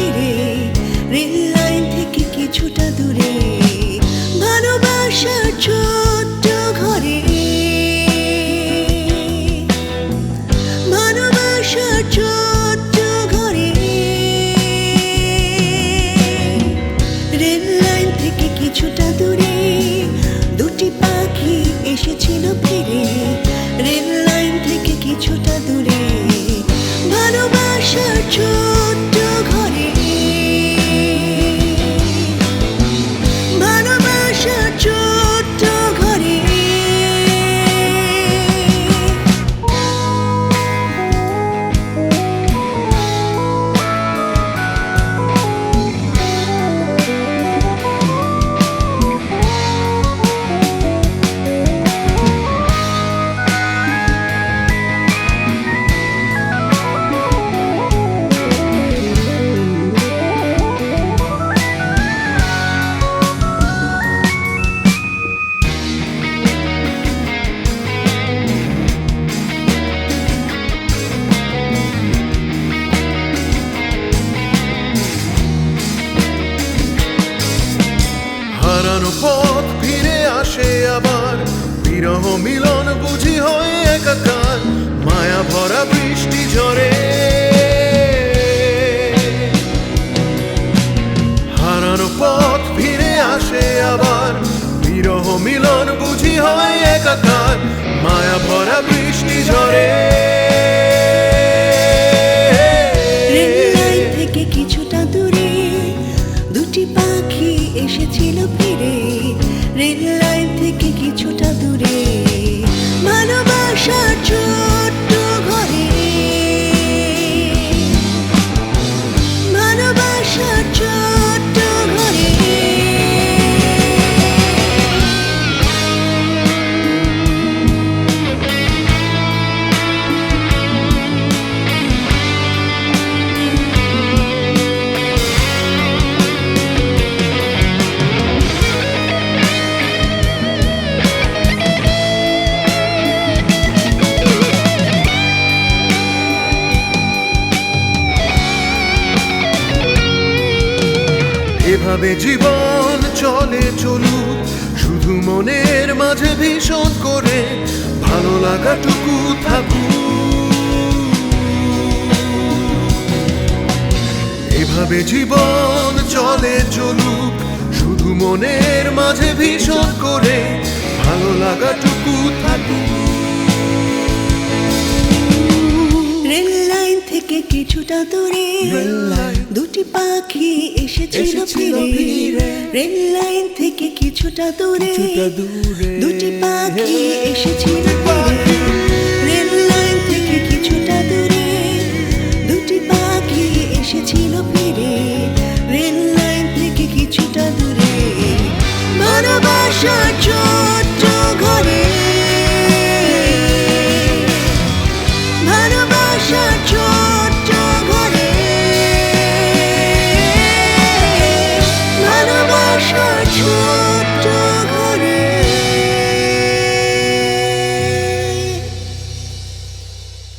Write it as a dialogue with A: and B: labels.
A: ফিরে rail line থেকে কিছুটা হারানো পথ ফিরে আসে আবার। বিরহ মিলন বুঝি হয়ে একাকার, মায়া ভরা বৃষ্টি ঝরে। হারানো পথ ফিরে আসে আবার, বিরহ মিলন বুঝি হয় একাকার, মায়া ভরা বৃষ্টি ঝরে।
B: থেকে কিছুটা দূরে। ভালোবাসার ছোট্ট
A: এভাবে জীবন চলে চলুক, শুধু মনের মাঝে ভীষণ করে ভালো লাগাটুকু থাকুক। এভাবে জীবন চলে চলুক, শুধু মনের মাঝে ভীষণ করে ভালো লাগাটুকু থাকুক।
B: কিছুটা দূরে দুটি পাখি এসেছিল ফিরে। রেল লাইন থেকে কিছুটা দূরে
A: কিছুটা দূরে।
B: দুটি পাখি এসেছিল ফিরে true.